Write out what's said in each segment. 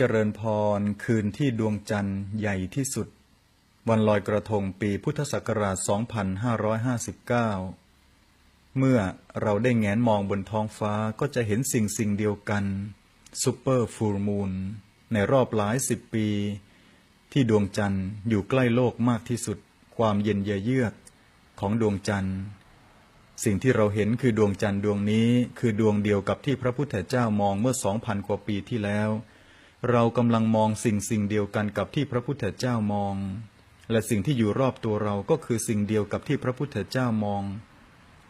เจริญพรคืนที่ดวงจันทร์ใหญ่ที่สุด วันลอยกระทงปีพุทธศักราช 2559 เมื่อเราได้แงนมองบนท้องฟ้าก็จะเห็นสิ่งสิ่งเดียวกันซูเปอร์ฟูลมูนในรอบหลายสิบปี ที่ดวงจันทร์อยู่ใกล้โลกมากที่สุด ความเย็นเยือกของดวงจันทร์ สิ่งที่เราเห็นคือดวงจันทร์ดวงนี้ คือดวงเดียวกับที่พระพุทธเจ้ามองเมื่อสองพันกว่าปีที่แล้ว เรากำลังมองสิ่งสิ่งเดียวกันกับที่พระพุทธเจ้ามอง และสิ่งที่อยู่รอบตัวเราก็คือสิ่งเดียวกับที่พระพุทธเจ้ามอง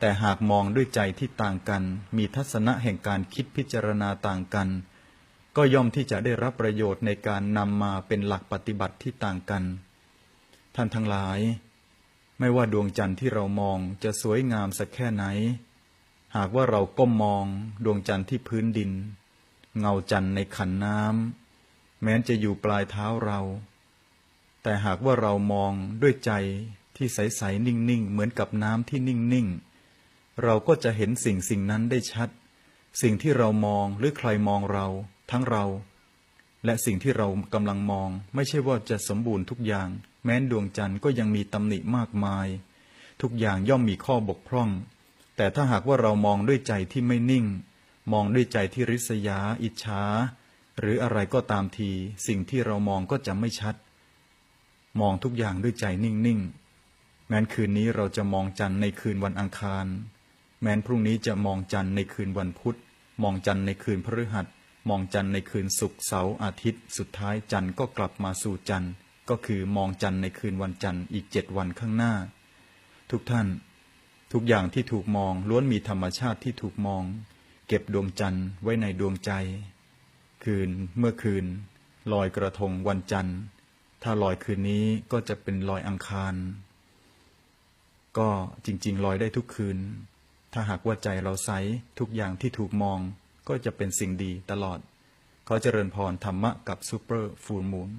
แต่หากมองด้วยใจที่ต่างกัน มีทัศนะแห่งการคิดพิจารณาต่างกัน ก็ย่อมที่จะได้รับประโยชน์ในการนำมาเป็นหลักปฏิบัติที่ต่างกัน ท่านทั้งหลาย ไม่ว่าดวงจันทร์ที่เรามองจะสวยงามสักแค่ไหน หากว่าเราก้มมองดวงจันทร์ที่พื้นดิน เงาจันทร์ในขันน้ำแม้นจะอยู่ปลายเท้าเรา แต่หากว่าเรามองด้วยใจที่ใสๆนิ่งๆ เหมือนกับน้ำที่นิ่งๆ เราก็จะเห็นสิ่งสิ่งนั้นได้ชัด สิ่งที่เรามองหรือใครมองเรา ทั้งเรา และสิ่งที่เรากำลังมอง ไม่ใช่ว่าจะสมบูรณ์ทุกอย่าง แม้นดวงจันทร์ก็ยังมีตำหนิมากมาย ทุกอย่างย่อมมีข้อบกพร่อง แต่ถ้าหากว่าเรามองด้วยใจที่ไม่นิ่ง มองด้วยใจที่ริษยา อิจฉา หรืออะไรก็ตามที สิ่งที่เรามองก็จะไม่ชัด มองทุกอย่างด้วยใจนิ่งๆแม้นคืนนี้เราจะมองจันทร์ในคืนวันอังคาร แม้นพรุ่งนี้จะมองจันทร์ในคืนวันพุธ มองจันทร์ในคืนพฤหัส มองจันทร์ในคืนศุกร์เสาร์อาทิตย์ สุดท้ายจันทร์ก็กลับมาสู่จันทร์ ก็คือมองจันทร์ในคืนวันจันทร์อีกเจ็ดวันข้างหน้า ทุกท่าน ทุกอย่างที่ถูกมองล้วนมีธรรมชาติที่ถูกมอง เก็บดวงจันทร์ไว้ในดวงใจ คืนเมื่อคืน ลอยกระทงวันจันทร์ ถ้าลอยคืนนี้ก็จะเป็นลอยอังคาร ก็จริง ๆ ลอยได้ทุกคืน ถ้าหากว่าใจเราใสทุกอย่างที่ถูกมองก็จะเป็นสิ่งดีตลอด ขอเจริญพรธรรมะกับซูเปอร์ฟูลมูน